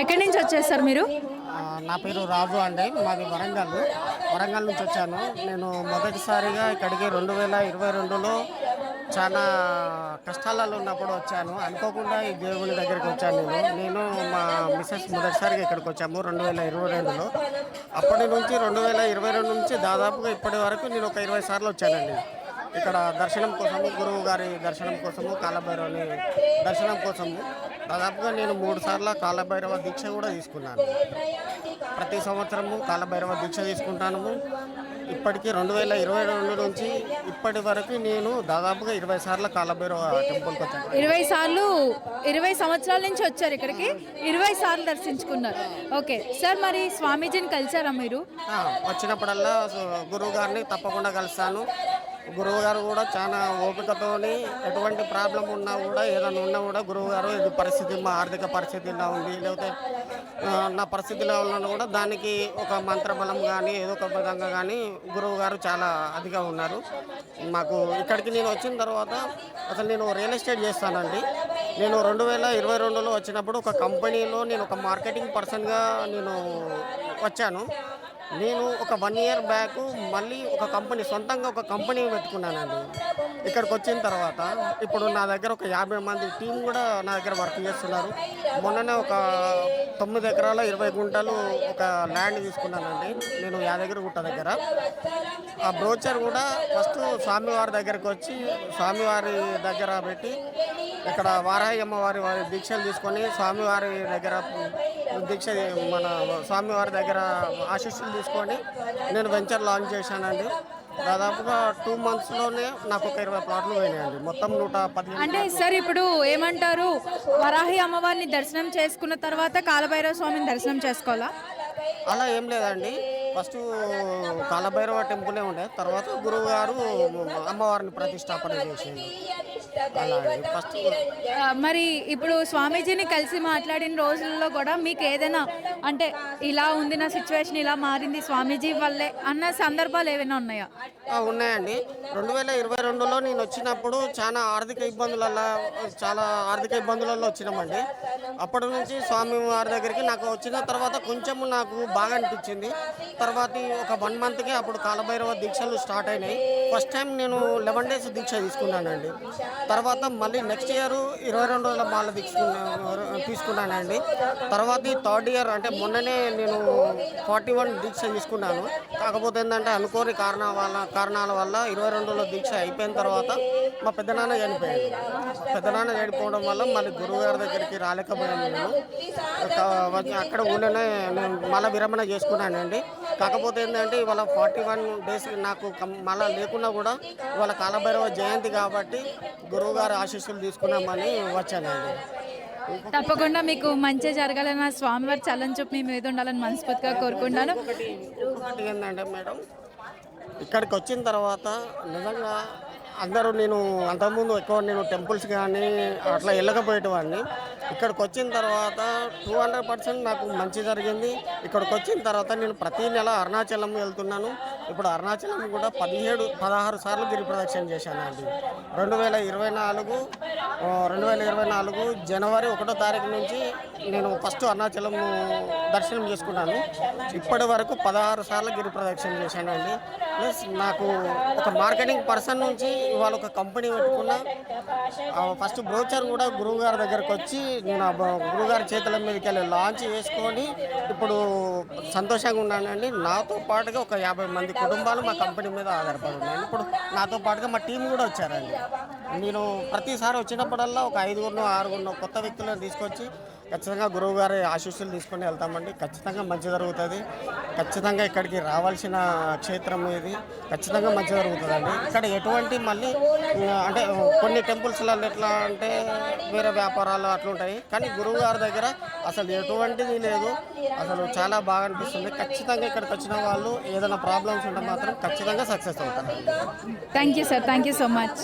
ఎక్కడి నుంచి వచ్చేస్తారు మీరు? నా పేరు రాజు అండి. మాది వరంగల్. వరంగల్ నుంచి వచ్చాను. నేను మొదటిసారిగా ఇక్కడికి రెండు వేల ఇరవై రెండులో చాలా కష్టాలలో ఉన్నప్పుడు వచ్చాను. అనుకోకుండా ఈ దేవుని దగ్గరికి వచ్చాను నేను. నేను మా మిస్సెస్ మొదటిసారిగా ఇక్కడికి వచ్చాము రెండు వేల ఇరవై రెండులో. అప్పటి నుంచి రెండు వేల ఇరవై రెండు నుంచి దాదాపుగా ఇప్పటి వరకు నేను ఒక ఇరవై సార్లు వచ్చానండి. ఇక్కడ దర్శనం కోసము గురువు గారి దర్శనం కోసము కాలభైరవుని దర్శనం కోసము. దాదాపుగా నేను మూడు సార్లు కాలభైరవ దీక్ష కూడా తీసుకున్నాను. ప్రతి సంవత్సరము కాలభైరవ దీక్ష తీసుకుంటాను. ఇప్పటికీ రెండు వేల ఇరవై రెండు నుంచి ఇప్పటి వరకు నేను దాదాపుగా ఇరవై సార్లు కాలభైరవ టెంపుల్కి వచ్చాను. ఇరవై సార్లు ఇరవై సంవత్సరాల నుంచి వచ్చారు ఇక్కడికి. ఇరవై సార్లు దర్శించుకున్నారు. ఓకే సార్ మరి స్వామీజీని కలిసారా మీరు? వచ్చినప్పుడల్లా గురువు గారిని తప్పకుండా కలుస్తాను. గురువుగారు కూడా చాలా ఓపికతోని ఎటువంటి ప్రాబ్లం ఉన్నా కూడా ఏదైనా ఉన్నా కూడా గురువుగారు ఇది పరిస్థితి మా ఆర్థిక పరిస్థితి ఇలా ఉంది. లేకపోతే నా పరిస్థితి ఇలా కూడా దానికి ఒక మంత్రబలం కానీ ఏదో ఒక విధంగా కానీ గురువుగారు చాలా అదిగా ఉన్నారు. మాకు ఇక్కడికి నేను వచ్చిన తర్వాత అసలు నేను రియల్ ఎస్టేట్ చేస్తానండి. నేను రెండు వేల ఇరవై రెండులో వచ్చినప్పుడు ఒక కంపెనీలో నేను ఒక మార్కెటింగ్ పర్సన్గా నేను వచ్చాను. నేను ఒక వన్ ఇయర్ బ్యాక్ మళ్ళీ ఒక కంపెనీ సొంతంగా ఒక కంపెనీ పెట్టుకున్నానండి. ఇక్కడికి వచ్చిన తర్వాత ఇప్పుడు నా దగ్గర ఒక యాభై మంది టీం కూడా నా దగ్గర వర్క్ చేస్తున్నారు. మొన్ననే ఒక తొమ్మిది ఎకరాల ఇరవై గుంటలు ఒక ల్యాండ్ తీసుకున్నానండి. నేను యాదగిరి గుట్ట దగ్గర. ఆ బ్రోచర్ కూడా ఫస్ట్ స్వామివారి దగ్గరికి వచ్చి స్వామివారి దగ్గర పెట్టి ఇక్కడ వారాహి అమ్మవారి వారి దీక్షలు తీసుకొని స్వామివారి దగ్గర దీక్ష మన స్వామివారి దగ్గర ఆశీస్సులు తీసుకొని నేను వెంచర్ లాంచ్ చేశానండి. దాదాపుగా టూ మంత్స్లోనే నాకు ఒక ఇరవై ప్లాట్లు పోయినాయండి. మొత్తం నూట పదిహేను అంటే సార్ ఇప్పుడు ఏమంటారు? వరాహి అమ్మవారిని దర్శనం చేసుకున్న తర్వాత కాలభైరవ స్వామిని దర్శనం చేసుకోవాలా? అలా ఏం లేదండి. ఫస్ట్ కాలభైరవ టెంపులే ఉండే. తర్వాత గురువు గారు అమ్మవారిని ప్రతిష్టాపన చేసింది. మరి ఇప్పుడు స్వామీజీని కలిసి మాట్లాడిన రోజుల్లో కూడా మీకు ఏదైనా అంటే ఇలా ఉంది నా సిచ్యువేషన్ ఇలా మారింది స్వామీజీ వల్లే అన్న సందర్భాలు ఏమైనా ఉన్నాయా? ఆ, ఉన్నాయండి. రెండు వేల ఇరవై రెండులో నేను వచ్చినప్పుడు చాలా ఆర్థిక ఇబ్బందులలో చాలా ఆర్థిక ఇబ్బందులలో వచ్చినామండి. అప్పటి నుంచి స్వామి వారి దగ్గరికి నాకు వచ్చిన తర్వాత కొంచెం నాకు బాగా అనిపించింది. తర్వాత ఒక వన్ మంత్కి అప్పుడు కాలభైరవ దీక్షలు స్టార్ట్ అయినాయి. ఫస్ట్ టైం నేను లెవెన్ డేస్ దీక్ష తీసుకున్నానండి. తర్వాత మళ్ళీ నెక్స్ట్ ఇయర్ ఇరవై రెండు రోజుల మాల తీసుకున్నాను తీసుకున్నానండి. తర్వాత ఈ థర్డ్ ఇయర్ అంటే మొన్ననే నేను ఫార్టీ వన్ దీక్ష తీసుకున్నాను. కాకపోతే ఏంటంటే అనుకోని కారణాల వల్ల కారణాల వల్ల ఇరవై రెండులో దీక్ష అయిపోయిన తర్వాత మా పెద్దనాన్న చనిపోయాడు. పెద్దనాన్న చనిపోవడం వల్ల మళ్ళీ గురువు గారి దగ్గరికి రాలేకపోయాను నేను. అక్కడ ఊళ్ళోనే నేను మళ్ళీ విరమణ చేసుకున్నానండి. కాకపోతే ఏంటంటే ఇవాళ ఫార్టీ వన్ డేస్ నాకు మళ్ళీ మళ్ళా లేకున్నా కూడా ఇవాళ కాలభైరవ జయంతి కాబట్టి గురువు గారి ఆశీస్సులు తీసుకున్నామని వచ్చానండి. తప్పకుండా మీకు మంచి జరగాలని ఆ స్వామివారి చల్లని చూపు మీ మీద ఉండాలని మనస్ఫూర్తిగా ఇంకొకటి ఇంకొకటి ఏంటంటే మేడం ఇక్కడికి వచ్చిన తర్వాత నిజంగా అందరూ నేను అంతకుముందు ఎక్కువ నేను టెంపుల్స్ కానీ అట్లా వెళ్ళకపోయేటివాడిని. ఇక్కడికి వచ్చిన తర్వాత టూ హండ్రెడ్ పర్సెంట్ నాకు మంచి జరిగింది. ఇక్కడికి వచ్చిన తర్వాత నేను ప్రతి నెల అరుణాచలం వెళ్తున్నాను. ఇప్పుడు అరుణాచలం కూడా పదిహేడు పదహారు సార్లు గిరి ప్రదక్షిణ చేశాను అండి. రెండు వేల ఇరవై నాలుగు రెండు వేల ఇరవై నాలుగు జనవరి ఒకటో తారీఖు నుంచి నేను ఫస్ట్ అరుణాచలం దర్శనం చేసుకున్నాను. ఇప్పటి వరకు పదహారు సార్లు గిరి ప్రదక్షిణ చేశానండి ప్లస్ నాకు ఒక మార్కెటింగ్ పర్సన్ నుంచి ఇవాళ ఒక కంపెనీ పెట్టుకున్న. ఫస్ట్ బ్రోచర్ కూడా గురువు గారి దగ్గరకు వచ్చి నేను గురుగారి చేతుల మీదకి వెళ్ళి లాంచ్ వేసుకొని ఇప్పుడు సంతోషంగా ఉన్నానండి. నాతో పాటుగా ఒక యాభై మంది కుటుంబాలు మా కంపెనీ మీద ఆధారపడి ఉన్నాయండి ఇప్పుడు నాతో పాటుగా మా టీం కూడా వచ్చారండి. నేను ప్రతిసారి వచ్చినప్పుడల్లా ఒక ఐదుగురునో ఆరుగురు కొత్త వ్యక్తులను తీసుకొచ్చి ఖచ్చితంగా గురువు గారి ఆశీస్సులు తీసుకొని వెళ్తామండి. ఖచ్చితంగా మంచి జరుగుతుంది. ఖచ్చితంగా ఇక్కడికి రావాల్సిన క్షేత్రం ఇది. ఖచ్చితంగా మంచి జరుగుతుందండి. ఇక్కడ ఎటువంటి మళ్ళీ అంటే కొన్ని టెంపుల్స్లలో ఎట్లా అంటే వేరే వ్యాపారాలు అట్లుంటాయి. కానీ గురువు గారి దగ్గర అసలు ఎటువంటిది లేదు. అసలు చాలా బాగా అనిపిస్తుంది. ఖచ్చితంగా ఇక్కడికి వచ్చిన వాళ్ళు ఏదైనా ప్రాబ్లమ్స్ ఉంటే మాత్రం ఖచ్చితంగా సక్సెస్ అవుతారు. Thank you sir thank you so much